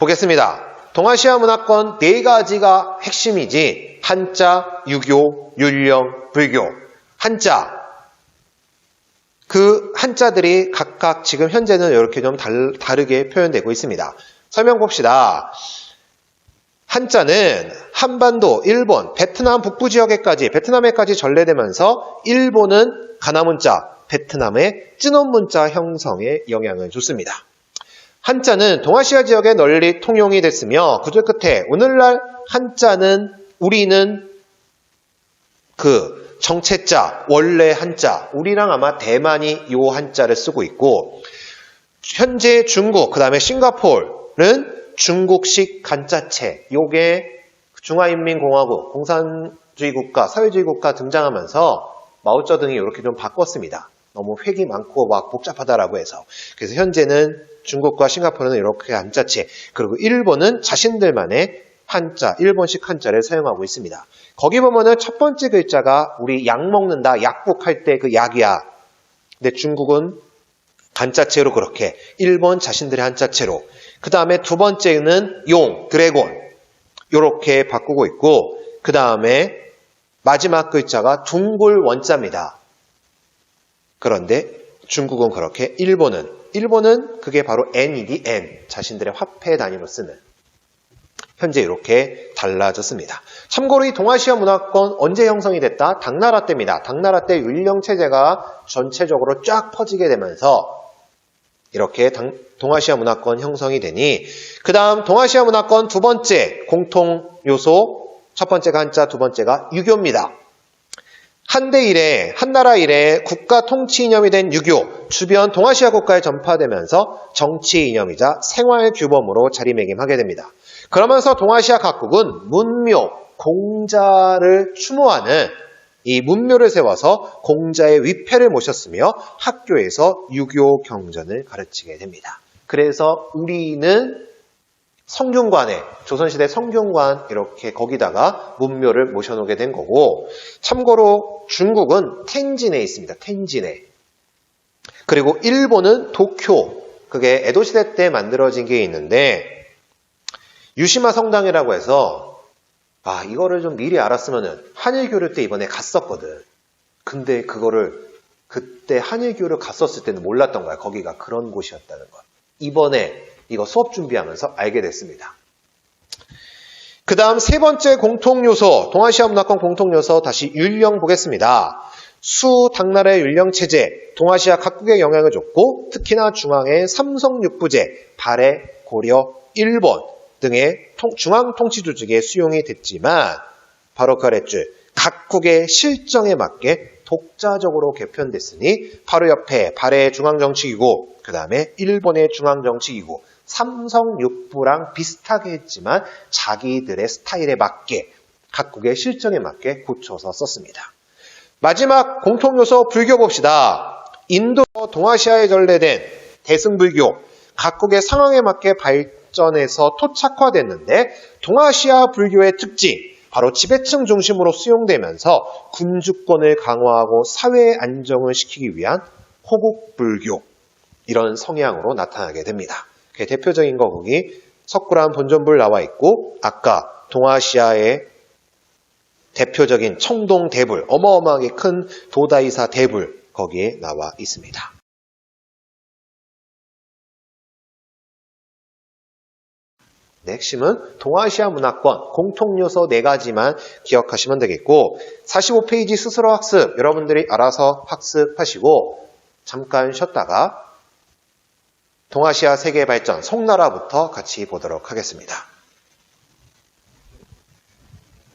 보겠습니다. 동아시아 문화권 네 가지가 핵심이지 한자, 유교, 율령, 불교. 한자. 그 한자들이 각각 지금 현재는 이렇게 좀 달, 다르게 표현되고 있습니다. 설명 봅시다. 한자는 한반도, 일본, 베트남 북부 지역에까지, 베트남에까지 전래되면서 일본은 가나문자, 베트남의 쯔논문자 형성에 영향을 줬습니다. 한자는 동아시아 지역에 널리 통용이 됐으며 그들 끝에 오늘날 한자는 우리는 그 정체자, 원래 한자, 우리랑 아마 대만이 요 한자를 쓰고 있고 현재 중국, 그 다음에 싱가포르는 중국식 한자체, 요게 중화인민공화국, 공산주의 국가, 사회주의 국가 등장하면서 마오쩌둥이 이렇게 좀 바꿨습니다. 너무 획이 많고 막 복잡하다라고 해서. 그래서 현재는 중국과 싱가포르는 이렇게 한자체, 그리고 일본은 자신들만의 한자, 일본식 한자를 사용하고 있습니다. 거기 보면은 첫 번째 글자가 우리 약 먹는다, 약국할 때 그 약이야. 근데 중국은 한자체로 그렇게, 일본 자신들의 한자체로. 그 다음에 두 번째는 용, 드래곤. 이렇게 바꾸고 있고, 그 다음에 마지막 글자가 둥글 원자입니다. 그런데 중국은 그렇게, 일본은, 일본은 그게 바로 N이디 N, 자신들의 화폐 단위로 쓰는. 현재 이렇게 달라졌습니다. 참고로 이 동아시아 문화권 언제 형성이 됐다? 당나라 때입니다. 당나라 때 율령 체제가 전체적으로 쫙 퍼지게 되면서 이렇게 당, 동아시아 문화권 형성이 되니 그 다음 동아시아 문화권 두 번째 공통 요소 첫 번째가 한자 두 번째가 유교입니다. 한대 이래 한나라 이래 국가 통치 이념이 된 유교 주변 동아시아 국가에 전파되면서 정치 이념이자 생활 규범으로 자리매김하게 됩니다. 그러면서 동아시아 각국은 문묘, 공자를 추모하는 이 문묘를 세워서 공자의 위패를 모셨으며 학교에서 유교 경전을 가르치게 됩니다. 그래서 우리는 성균관에 조선시대 성균관 이렇게 거기다가 문묘를 모셔놓게 된 거고 참고로 중국은 텐진에 있습니다. 텐진에 그리고 일본은 도쿄 그게 에도시대 때 만들어진 게 있는데 유시마 성당이라고 해서 아 이거를 좀 미리 알았으면은 한일교류 때 이번에 갔었거든. 근데 그거를 그때 한일교류 갔었을 때는 몰랐던 거야. 거기가 그런 곳이었다는 거. 이번에 이거 수업 준비하면서 알게 됐습니다. 그 다음 세 번째 공통요소, 동아시아 문화권 공통요소 다시 율령 보겠습니다. 수, 당나라의 율령 체제, 동아시아 각국에 영향을 줬고 특히나 중앙의 삼성육부제, 발해, 고려, 일본 등의 중앙 통치 조직에 수용이 됐지만 바로 그랬죠. 각국의 실정에 맞게 독자적으로 개편됐으니 바로 옆에 발해의 중앙정치기구, 그 다음에 일본의 중앙정치기구, 삼성육부랑 비슷하게 했지만 자기들의 스타일에 맞게 각국의 실정에 맞게 고쳐서 썼습니다. 마지막 공통요소 불교 봅시다. 인도 동아시아에 전래된 대승불교 각국의 상황에 맞게 발전해서 토착화됐는데 동아시아 불교의 특징 바로 지배층 중심으로 수용되면서 군주권을 강화하고 사회 안정을 시키기 위한 호국불교 이런 성향으로 나타나게 됩니다. 대표적인 거 거기 석굴암 본전불 나와 있고 아까 동아시아의 대표적인 청동 대불 어마어마하게 큰 도다이사 대불 거기에 나와 있습니다. 네, 핵심은 동아시아 문화권 공통 요소 네 가지만 기억하시면 되겠고 45페이지 스스로 학습 여러분들이 알아서 학습하시고 잠깐 쉬었다가 동아시아 세계 발전 송나라부터 같이 보도록 하겠습니다.